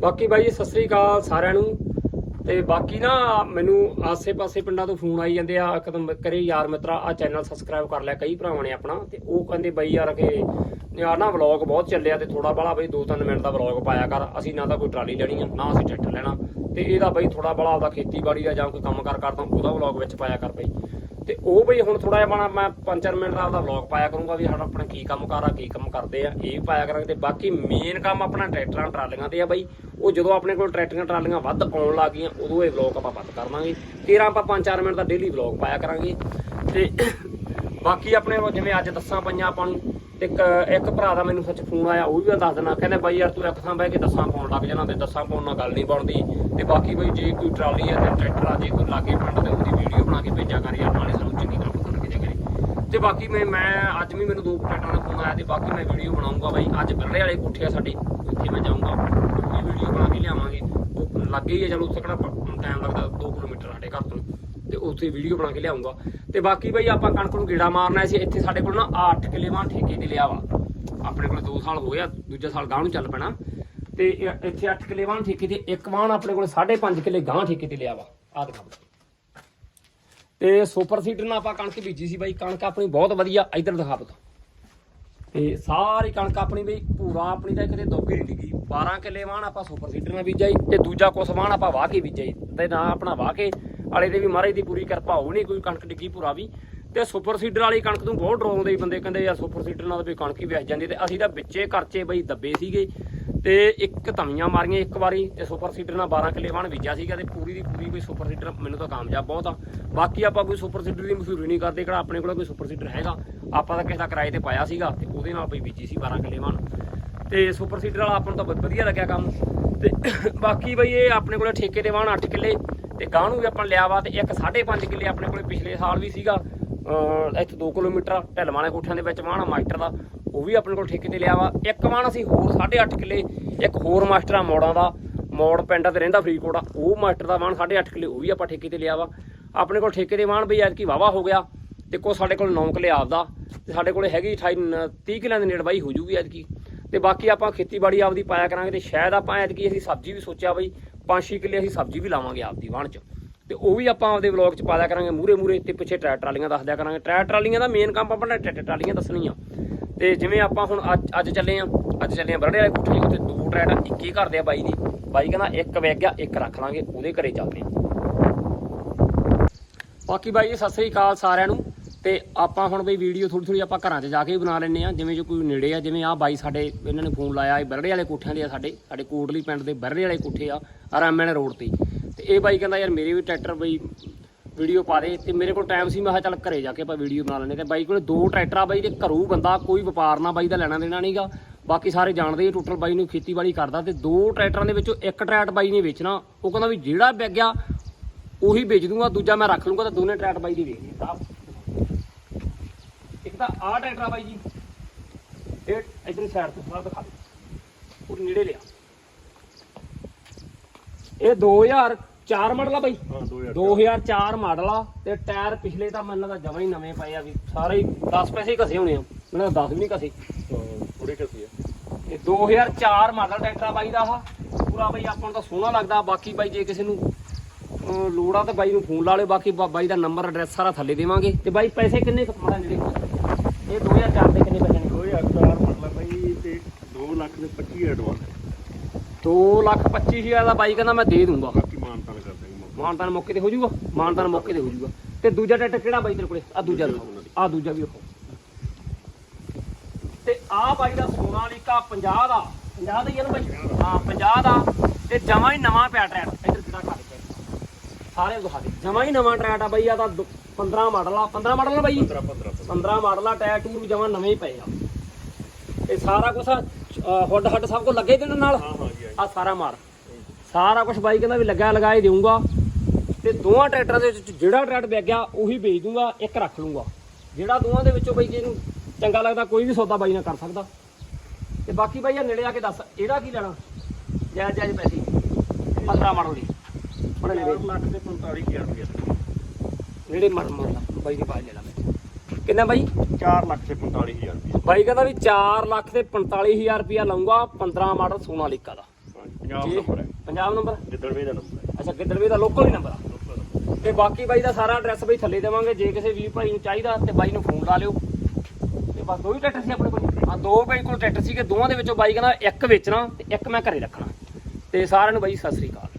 ਬਾਕੀ ਬਾਈ ਜੀ, ਸਤਿ ਸ੍ਰੀ ਅਕਾਲ ਸਾਰਿਆਂ ਨੂੰ। ਤੇ ਬਾਕੀ ਨਾ ਮੈਨੂੰ ਆਸੇ-ਪਾਸੇ ਪਿੰਡਾਂ ਤੋਂ ਫੋਨ ਆਈ ਜਾਂਦੇ ਆ ਕਦਮ ਕਰੇ ਯਾਰ ਮਿੱਤਰਾ ਆ ਚੈਨਲ ਸਬਸਕ੍ਰਾਈਬ ਕਰ ਲਿਆ ਕਈ ਭਰਾਵਾਂ ਨੇ ਆਪਣਾ। ਤੇ ਉਹ ਕਹਿੰਦੇ ਬਾਈ ਯਾਰ ਕਿ ਯਾਰ ਨਾ ਵਲੌਗ ਬਹੁਤ ਚੱਲਿਆ ਤੇ ਥੋੜਾ ਬੜਾ ਬਾਈ 2-3 ਮਿੰਟ ਦਾ ਵਲੌਗ ਪਾਇਆ ਕਰ ਅਸੀਂ ਨਾ ਤਾਂ ਕੋਈ ਟਰਾਲੀ ਲੈਣੀ ਆ ਨਾ ਅਸੀਂ ਟਰੈਕਟਰ ਲੈਣਾ। ਤੇ ਇਹਦਾ ਬਈ ਥੋੜਾ ਬੜਾ ਆਪਦਾ ਖੇਤੀਬਾੜੀ ਦਾ ਜਾਂ ਕੋਈ ਕੰਮ ਕਾਰ ਕਰਦਾ ਉਹਦਾ ਵਲੌਗ ਵਿੱਚ ਪਾਇਆ ਕਰ ਬਾਈ। ਤੇ ਉਹ ਬਈ ਹੁਣ ਥੋੜਾ ਜਿਹਾ ਬਣਾ ਮੈਂ 5-4 ਮਿੰਟ ਦਾ ਆਪਦਾ ਵਲੌਗ ਪਾਇਆ ਕਰੂੰਗਾ ਵੀ ਸਾਡਾ ਆਪਣਾ ਕੀ ਕੰਮ ਕਾਰ ਆ ਕੀ ਕੰਮ ਕਰਦੇ ਆ, ਇਹ ਵੀ ਪਾਇਆ ਕਰਾਂਗੇ ਤੇ ਬਾਕੀ ਮੇਨ ਕੰਮ ਆਪਣਾ ਟਰੈਕਟਰਾਂ, ਟਰਾਲੀਆਂ ਤੇ ਆ ਬਈ। ਉਹ ਜਦੋਂ ਆਪਣੇ ਕੋਲ ਟਰੈਕਟਰਾਂ ਟਰਾਲੀਆਂ ਵੱਧ ਆਉਣ ਲੱਗ ਗਈਆਂ, ਉਦੋਂ ਇਹ ਵਲੌਗ ਆਪਾਂ ਬੰਦ ਕਰ ਦਾਂਗੇ। ਤੇਰਾ ਆਪਾਂ 5-4 ਮਿੰਟ ਦਾ ਡੇਲੀ ਵਲੌਗ ਪਾਇਆ ਕਰਾਂਗੇ। ਤੇ ਬਾਕੀ ਆਪਣੇ ਜਿਵੇਂ ਅੱਜ ਦੱਸਾਂ ਪਈਆਂ ਆਪਾਂ ਨੂੰ, ਤੇ ਇੱਕ ਇੱਕ ਭਰਾ ਦਾ ਮੈਨੂੰ ਸੱਚ ਫੋਨ ਆਇਆ, ਉਹ ਵੀ ਮੈਂ ਦੱਸ ਦੇਣਾ ਕਹਿੰਦੇ ਬਾਈ ਯਾਰ ਤੂੰ ਇੱਕ ਥਾਂ ਬਹਿ ਕੇ ਦੱਸਾਂ ਪਾਉਣ ਲੱਗ ਜਾਣਾ ਤੇ ਦੱਸਾਂ ਪਾਉਣ ਨਾਲ ਗੱਲ ਨਹੀਂ ਬਣਦੀ। ਤੇ ਬਾਕੀ ਬਈ ਜੇ ਕੋਈ ਟਰਾਲੀ ਆ ਤੇ ਟਰੈਕਟਰ ਆ, ਜੇ ਕੋਈ ਲਾਗੇ ਪਿੰਡ ਤੇ ਉਹਦੀ ਵੀਡੀਓ ਬਣਾ ਕੇ ਭੇਜਿਆ ਕਰ ਯਾਰ ਨਾਲੇ ਸਾਨੂੰ ਚੰਗੀ ਤਰ੍ਹਾਂ ਪਤਾ ਲੱਗ ਜਾਏ ਕਰੇ ਤੇ ਬਾਕੀ ਮੈਂ ਮੈਂ ਅੱਜ ਵੀ ਮੈਨੂੰ ਦੋ ਟਰੈਕਟਰਾਂ ਦਾ ਫੋਨ ਆਇਆ ਤੇ ਬਾਕੀ ਮੈਂ ਵੀਡੀਓ ਬਣਾਉਂਗਾ ਬਾਈ। ਅੱਜ ਬਿਰਲੇ ਵਾਲੇ ਕੋਠੇ ਆ ਸਾਡੇ, ਉੱਥੇ ਮੈਂ ਜਾਊਂਗਾ। ਉਹ ਵੀਡੀਓ ਬਣਾ ਕੇ ਲਿਆਵਾਂਗੇ। ਉਹ ਲੱਗੇ ਹੀ ਆ, ਚਲੋ ਉੱਥੇ ਕਿਹੜਾ ਟਾਈਮ ਲੱਗਦਾ 2 ਕਿਲੋਮੀਟਰ ਸਾਡੇ ਘਰ ਤੋਂ। ਤੇ ਉੱਥੇ ਵੀਡੀਓ ਬਣਾ ਕੇ ਲਿਆਉਂਗਾ। ਤੇ ਬਾਕੀ ਬਾਈ ਆਪਾਂ ਕਣਕ ਨੂੰ ਗੇੜਾ ਮਾਰਨਾ ਸੀ। ਇੱਥੇ ਸਾਡੇ ਕੋਲ ਨਾ 8 ਕਿੱਲੇ ਵਾਂ ਠੇਕੇ ਤੇ ਲਿਆ ਵਾ। ਆਪਣੇ ਕੋਲ 2 ਸਾਲ ਹੋ ਗਿਆ ਦੂਜਾ ਸਾਲ ਗਾਂ ਨੂੰ ਚੱਲ ਪੈਣਾ। ਤੇ ਇੱਥੇ 8 ਕਿੱਲੇ ਵਾਂ ਠੇਕੇ ਤੇ, ਇੱਕ ਵਾਂ ਆਪਣੇ ਕੋਲ 5.5 ਕਿੱਲੇ ਗਾਂ ਠੇਕੇ ਤੇ ਲਿਆ ਵਾ। ਆਹ ਦਿਖਾ ਤੇ ਸੁਪਰ ਸੀਡਰ ਨਾਲ ਆਪਾਂ ਕਣਕ ਬੀਜੀ ਸੀ ਬਾਈ। ਕਣਕ ਆਪਣੀ ਬਹੁਤ ਵਧੀਆ, ਇਧਰ ਦਿਖਾ ਬਤਾ। ਤੇ ਸਾਰੀ ਕਣਕ ਆਪਣੀ ਬਈ ਪੂਰਾ ਆਪਣੀ ਤਾਂ ਕਿਤੇ ਦੋਗੀ ਨਹੀਂ ਡਿੱਗੀ। 12 ਕਿੱਲੇ ਵਾਣ ਆਪਾਂ ਸੁਪਰ ਸੀਡਰ ਨਾਲ ਬੀਜਾਈ ਤੇ ਦੂਜਾ ਕੁਸ ਵਾਣ ਆਪਾਂ ਵਾਹ ਕੇ ਬੀਜਾਈ। ਤੇ ਨਾ ਆਪਣਾ ਵਾਹ ਕੇ, ਵਾਲੇ ਦੇ ਵੀ ਮਹਾਰਾਜ ਦੀ ਪੂਰੀ ਕਿਰਪਾ ਹੋ ਨਹੀਂ ਕੋਈ ਕਣਕ ਡਿੱਗੀ ਪੂਰਾ ਵੀ। ਤੇ ਸੁਪਰ ਸੀਡਰ ਵਾਲੀ ਕਣਕ ਨੂੰ ਬਹੁਤ ਡਰਾਉਂਦੇ ਬੰਦੇ, ਕਹਿੰਦੇ ਯਾਰ ਸੁਪਰ ਸੀਡਰ ਨਾਲ ਵੀ ਕਣਕ ਹੀ ਵਿਸ ਜਾਂਦੀ ਤੇ ਅਸੀਂ ਤਾਂ ਵਿੱਚੇ ਖਰਚੇ ਬਈ ਦੱਬੇ ਸੀਗੇ। ਤੇ ਇੱਕ ਧਮੀਆਂ ਮਾਰੀਆਂ ਇੱਕ ਵਾਰੀ ਤੇ ਸੁਪਰ ਸੀਡਰ ਨਾਲ 12 ਕਿੱਲੇ ਵਾਣ ਬੀਜਿਆ ਸੀਗਾ ਤੇ ਪੂਰੀ ਦੀ ਪੂਰੀ ਕੋਈ ਸੁਪਰ ਸੀਡਰ ਮੈਨੂੰ ਤਾਂ ਕਾਮਯਾਬ ਬਹੁਤ ਆ। ਬਾਕੀ ਆਪਾਂ ਕੋਈ ਸੁਪਰ ਸੀਡਰ ਦੀ ਮਸ਼ਹੂਰੀ ਨਹੀਂ ਕਰਦੇ ਕਿਹੜਾ ਆਪਣੇ ਕੋਲ ਕੋਈ ਸੁਪਰ ਸੀਡਰ ਹੈਗਾ। ਆਪਾਂ ਤਾਂ ਕਿਸੇ ਦਾ ਕਿਰਾਏ ਤੇ ਪਾਇਆ ਸੀਗਾ ਤੇ ਉਹਦੇ ਨਾਲ ਬਈ ਬੀਜੀ ਸੀ 12 ਕਿੱਲੇ ਵਾਣ ਤੇ ਸੁਪਰ ਸੀਡਰ ਵਾਲਾ ਆਪਾਂ ਨੂੰ ਤਾਂ ਵਧੀਆ ਲੱਗਿਆ ਕੰਮ। ਤੇ ਬਾਕੀ ਬਈ ਇਹ ਆਪਣੇ ਕੋਲ ਠੇਕੇ ਤੇ ਵਾਣ 8 ਕਿੱਲੇ। ਤੇ ਗਾਂ ਨੂੰ ਵੀ ਆਪਾਂ ਲਿਆ ਵਾ ਤੇ ਇੱਕ 5.5 ਕਿੱਲੇ ਆਪਣੇ ਕੋਲੇ ਪਿਛਲੇ ਸਾਲ ਵੀ ਸੀਗਾ। ਇੱਥੇ 2 ਕਿਲੋਮੀਟਰ ਢਲਵਾਂ ਵਾਲੇ ਕੋਠਿਆਂ ਦੇ ਵਿੱਚ ਵਾਣ ਆ, ਮਾਸਟਰ ਦਾ। ਉਹ ਵੀ ਆਪਣੇ ਕੋਲ ਠੇਕੇ ਤੇ ਲਿਆ ਵਾ। ਇੱਕ ਵਾਣ ਅਸੀਂ ਹੋਰ 8.5 ਕਿੱਲੇ, ਇੱਕ ਹੋਰ ਮਾਸਟਰ ਆ ਮੋੜਾਂ ਦਾ। ਮੋੜ ਪਿੰਡ ਤੇ ਰਹਿੰਦਾ ਫਰੀਦਕੋਟ ਆ। ਉਹ ਮਾਸਟਰ ਦਾ ਵਾਣ 8.5 ਕਿੱਲੇ, ਉਹ ਵੀ ਆਪਾਂ ਠੇਕੇ ਤੇ ਲਿਆ ਵਾ। ਆਪਣੇ ਕੋਲ ਠੇਕੇ ਦੇ ਵਾਹਣ ਬਈ ਐਤਕੀ ਵਾਵਾ ਹੋ ਗਿਆ। ਤੇ ਕੋ ਸਾਡੇ ਕੋਲ 9 ਕਿੱਲੇ ਆਪਦਾ। ਤੇ ਸਾਡੇ ਕੋਲ ਹੈਗੀ 28 30 ਕਿੱਲਿਆਂ ਦੀ ਨੇੜਬਾਈ ਹੋ ਜੂਗੀ ਐਤਕੀ। ਤੇ ਬਾਕੀ ਆਪਾਂ ਖੇਤੀਬਾੜੀ ਆਪਦੀ ਪਾਇਆ ਕਰਾਂਗੇ ਤੇ ਸ਼ਾਇਦ ਆਪਾਂ ਐਤਕੀ ਅਸੀਂ ਸਬਜ਼ੀ ਵੀ ਸੋਚਿਆ ਬਈ 5-6 ਕਿੱਲੇ ਅਸੀਂ ਸਬਜ਼ੀ ਵੀ ਲਾਵਾਂਗੇ ਆਪਦੀ ਵਾਹਣ 'ਚ। ਤੇ ਉਹ ਵੀ ਆਪਾਂ ਆਪਦੇ ਵਲੌਗ 'ਚ ਪਾ ਪਾਇਆ ਕਰਾਂਗੇ ਮੂਰੇ ਮੂਰੇ ਤੇ ਪਿੱਛੇ ਟਰੈਕਟਰ ਟਰਾਲੀਆਂ ਦੱਸ ਦਿਆ ਕਰਾਂਗੇ। ਟਰੈਕਟਰ ਟਰਾਲੀਆਂ ਦਾ ਮੇਨ ਕੰਮ ਆਪਾਂ ਟਰੈਕਟਰ ਟਰਾਲੀਆਂ ਦੱਸਣੀਆਂ। ਤੇ ਜਿਵੇਂ ਆਪਾਂ ਹੁਣ ਅੱਜ ਅੱਜ ਚੱਲੇ ਆ, ਅੱਜ ਚੱਲੇ ਆ ਬਰੜੇ ਵਾਲੇ ਕੋਠੇ ਉੱਤੇ, ਦੋ ਟਰੈਕਟਰ ਇੱਕ ਹੀ ਕਰਦੇ ਆ ਬਾਈ ਦੀ। ਬਾਈ ਕਹਿੰਦਾ ਇੱਕ ਵਿਕ ਗਿਆ, ਇੱਕ ਰੱਖ ਲਾਂਗੇ, ਉਹਦੇ ਘਰੇ ਚੱਲਦੇ ਆ ਬਾਕੀ ਬਾਈ ਜੀ, ਸਤਿ ਸ੍ਰੀ ਅਕਾਲ ਸਾਰਿਆਂ ਨੂੰ। ਤੇ ਆਪਾਂ ਹੁਣ ਬਈ ਵੀਡੀਓ ਥੋੜੀ ਥੋੜੀ ਆਪਾਂ ਘਰਾਂ 'ਚ ਜਾ ਕੇ ਵੀ ਬਣਾ ਲੈਂਦੇ ਆ। ਜਿਵੇਂ ਜੋ ਕੋਈ ਨੇੜੇ ਆ, ਜਿਵੇਂ ਆ ਬਾਈ ਸਾਡੇ, ਇਹਨਾਂ ਨੇ ਫੋਨ ਲਾਇਆ, ਇਹ ਬਰੜੇ ਵਾਲੇ ਕੋਠਿਆਂ ਦੇ ਆ ਸਾਡੇ ਸਾਡੇ ਕੋਟਲੀ ਪਿੰਡ ਦੇ ਬਰੜੇ ਵਾਲੇ ਕੋਠੇ ਆ, ਆਰਾਮੈਣ ਰੋਡ ਤੇ। ਤੇ ਇਹ ਬਾਈ ਕਹਿੰਦਾ ਯਾਰ ਮੇਰੇ ਵੀ ਟਰੈਕਟਰ ਬਈ ਵੀਡੀਓ ਪਾ ਦੇ ਤੇ ਮੇਰੇ ਕੋਲ ਟਾਈਮ ਸੀ, ਮੈਂ ਕਿਹਾ ਚੱਲ ਘਰੇ ਜਾ ਕੇ ਆਪਾਂ ਵੀਡੀਓ ਬਣਾ ਲੈਂਦੇ ਤੇ ਬਾਈ ਕੋਲੇ ਦੋ ਟਰੈਕਟਰ ਆ ਬਾਈ ਦੇ ਘਰੋਂ ਬੰਦਾ ਕੋਈ ਵਪਾਰ ਨਾ ਬਾਈ ਦਾ ਲੈਣਾ ਦੇਣਾ ਨਹੀਂਗਾ ਬਾਕੀ ਸਾਰੇ ਜਾਣਦੇ ਹੀ ਟੋਟਲ ਬਾਈ ਨੂੰ ਖੇਤੀਬਾੜੀ ਕਰਦਾ ਤੇ ਦੋ ਟਰੈਕਟਰਾਂ ਦੇ ਵਿੱਚੋਂ ਇੱਕ ਟਰੈਕਟ ਬਾਈ ਨੇ ਵੇਚਣਾ। ਉਹ ਕਹਿੰਦਾ ਵੀ ਜਿਹੜਾ ਵਿਕ ਗਿਆ, ਉਹੀ ਵੇਚ ਦੂੰਗਾ, ਦੂਜਾ ਮੈਂ ਰੱਖ ਲੂੰਗਾ ਤਾਂ ਦੋਨੇ ਟਰੈਕਟ ਬਾਈ ਦੀ ਵੇਚਣੇ ਸਾਹਿਬ ਇੱਕ ਤਾਂ ਆਹ ਟਰੈਕਟਰ ਆ ਬਾਈ ਜੀ। ਇਹ ਇਧਰ ਸਾਈਡ ਤੋਂ ਥੋੜਾ ਦਿਖਾ ਦੇ। ਉਹ ਨੇੜੇ ਲਿਆ। ਇਹ 2004 ਮਾਡਲ ਆ ਬਾਈ। ਹਾਂ 2000 2004 ਮਾਡਲ ਆ ਤੇ ਟਾਇਰ ਪਿਛਲੇ ਤਾਂ ਮੈਨੂੰ ਲੱਗਦਾ ਜਮਾਂ ਹੀ ਨਵੇਂ ਪਏ ਆ ਵੀ ਸਾਰੇ ਹੀ 10 ਪੈਸੇ ਹੀ ਘਸੇ ਹੋਣੇ ਆ। ਮੈਨੂੰ ਲੱਗਦਾ 10 ਵੀ ਨਹੀਂ ਘਸੇ। ਥੋੜੇ ਕਸੀ ਆ। ਇਹ 2004 ਮਾਡਲ ਟਰੈਕਟਰ ਆ ਬਾਈ ਦਾ ਆਹ। ਪੂਰਾ ਬਾਈ ਆਪਾਂ ਨੂੰ ਤਾਂ ਸੋਹਣਾ ਲੱਗਦਾ ਬਾਕੀ ਬਾਈ ਜੇ ਕਿਸੇ ਨੂੰ ਲੋੜ ਆ ਤਾਂ ਬਾਈ ਨੂੰ ਫੋਨ ਲਾ ਲਿਓ ਬਾਕੀ ਬਾਈ ਦਾ ਨੰਬਰ ਐਡਰੈਸ ਸਾਰਾ ਥੱਲੇ ਦੇਵਾਂਗੇ। ਤੇ ਬਾਈ ਪੈਸੇ ਕਿੰਨੇ ਕੁ ਮਾੜਾ ਜਿਹੜੇ ਇਹ 2004 ਦੇ ਕਿੰਨੇ ਪੈਸੇ ਨੇ? 2004 ਮਤਲਬ ਬਈ ਤੇ 2 ਲੱਖ ਦੇ 25 ਐਡਵਾਂਸ। 2 ਲੱਖ 25 ਹਜ਼ਾਰ ਦਾ ਬਾਈ ਕਹਿੰਦਾ ਮੈਂ ਦੇ ਦੂੰਗਾ। ਮਾਨਤਾਨ ਕਰ ਦਾਂਗੇ ਮਾਨਤਾਨ ਮੌਕੇ ਤੇ ਹੋ ਜਾਊਗਾ ਮਾਨਤਾਨ ਮੌਕੇ ਤੇ ਹੋ ਜਾਊਗਾ ਤੇ ਦੂਜਾ ਟਰੈਕਟਰ ਕਿਹੜਾ ਬਾਈ ਤੇਰੇ ਕੋਲੇ? ਆ ਦੂਜਾ ਆ ਦੂਜਾ ਵੀ ਉਹ ਤੇ ਆ ਬਾਈ ਦਾ ਸੋਨਾਲੀਕਾ 50 ਦਾ। 50 ਦਾ ਹੀ ਆ ਨਾ ਬਾਈ? ਹਾਂ 50 ਦਾ। ਤੇ ਜਮਾ ਹੀ ਨਵਾਂ ਪਿਆ ਟਰੈਕਟਰ। ਇੱਧਰ ਕਿਹੜਾ ਕਰ ਸਾਰੇ ਦਿਖਾ ਦੇ। ਜਮਾ ਹੀ ਨਵਾਂ ਟਰੈਕਟਰ ਆ ਬਾਈ ਆ ਤਾਂ ਦੋ- 15 ਮਾਡਲ ਆ। 15 ਮਾਡਲ ਆ ਬਾਈ? 15 15 15 ਮਾਡਲ ਆ ਟਾਇਰ ਟੂਰ ਵੀ ਜਮਾ ਨਵੇਂ ਹੀ ਪਏ ਆ। ਇਹ ਸਾਰਾ ਕੁਝ ਹੁੱਡ ਹੱਡ ਸਭ ਕੁਝ ਲੱਗੇ ਦੇ ਨਾਲ? ਹਾਂ ਹਾਂ ਜੀ ਆ ਸਾਰਾ ਮਾਰ ਸਾਰਾ ਕੁਝ ਬਾਈ ਕਹਿੰਦਾ ਵੀ ਲੱਗਾ ਲਗਾ ਹੀ ਦੇਊਂਗਾ। ਤੇ ਦੋਵਾਂ ਟਰੈਕਟਰਾਂ ਦੇ ਵਿੱਚ ਜਿਹੜਾ ਟਰੈਕਟਰ ਵਿਕ ਗਿਆ ਉਹੀ ਵੇਚ ਦੂੰਗਾ ਇੱਕ ਰੱਖ ਲੂੰਗਾ ਜਿਹੜਾ ਦੋਵਾਂ ਦੇ ਵਿੱਚੋਂ ਬਈ ਜਿਹਨੂੰ ਚੰਗਾ ਲੱਗਦਾ ਕੋਈ ਵੀ ਸੌਦਾ ਬਾਈ ਨਾਲ ਕਰ ਸਕਦਾ। ਤੇ ਬਾਕੀ ਬਾਈ ਆ ਨੇੜੇ ਆ ਕੇ ਦੱਸ ਇਹਦਾ ਕੀ ਲੈਣਾ? ਜਾਇਜ਼ ਜਾਇਜ਼ ਪੈਸੇ। 15 ਮਾਡਲ ਦੀ। ਬੜੇ ਨੇੜੇ 4 ਲੱਖ ਦੇ 45000 ਰੁਪਏ ਨੇੜੇ ਮਰ ਮਰ ਲਾ ਬਾਈ ਦੀ ਬਾਈ ਲੈ ਲਾ ਕਿੰਨਾ ਬਾਈ? 4 ਲੱਖ ਦੇ 45000 ਰੁਪਏ। ਬਾਈ ਕਹਿੰਦਾ ਵੀ 4 ਲੱਖ ਤੇ 45000 ਰੁਪਇਆ ਲਊਂਗਾ 15 ਮਾਡਲ ਸੋਨਾਲੀਕਾ ਦਾ। ਹਾਂਜੀ ਪੰਜਾਬ ਨੰਬਰ ਹੈ। ਪੰਜਾਬ ਨੰਬਰ? ਗਿੱਦੜਵੇ ਦਾ ਨੰਬਰ ਹੈ। ਅੱਛਾ ਗਿੱਦੜਵੇ ਦਾ ਲੋਕਲ ਹੀ ਨੰਬਰ ਆ? ਤੇ ਬਾਕੀ ਬਾਈ ਦਾ ਸਾਰਾ ਐਡਰੈਸ ਬਈ ਥੱਲੇ ਦੇਵਾਂਗੇ। ਜੇ ਕਿਸੇ ਵੀਰ ਭਾਈ ਨੂੰ ਚਾਹੀਦਾ ਤੇ ਬਾਈ ਨੂੰ ਫੋਨ ਲਾ ਲਿਓ। ਤੇ ਬਸ ਦੋ ਹੀ ਟਰੈਕਟਰ ਸੀ ਆਪਣੇ ਕੋਲ? ਹਾਂ ਦੋ ਬਾਈ ਕੋਲ ਟਰੈਕਟਰ ਸੀਗੇ। ਦੋਵਾਂ ਦੇ ਵਿੱਚੋਂ ਬਾਈ ਕਹਿੰਦਾ ਇੱਕ ਵੇਚਣਾ ਤੇ ਇੱਕ ਮੈਂ ਘਰੇ ਰੱਖਣਾ। ਤੇ ਸਾਰਿਆਂ ਨੂੰ ਬਾਈ ਸਤਿ ਸ੍ਰੀ ਅਕਾਲ।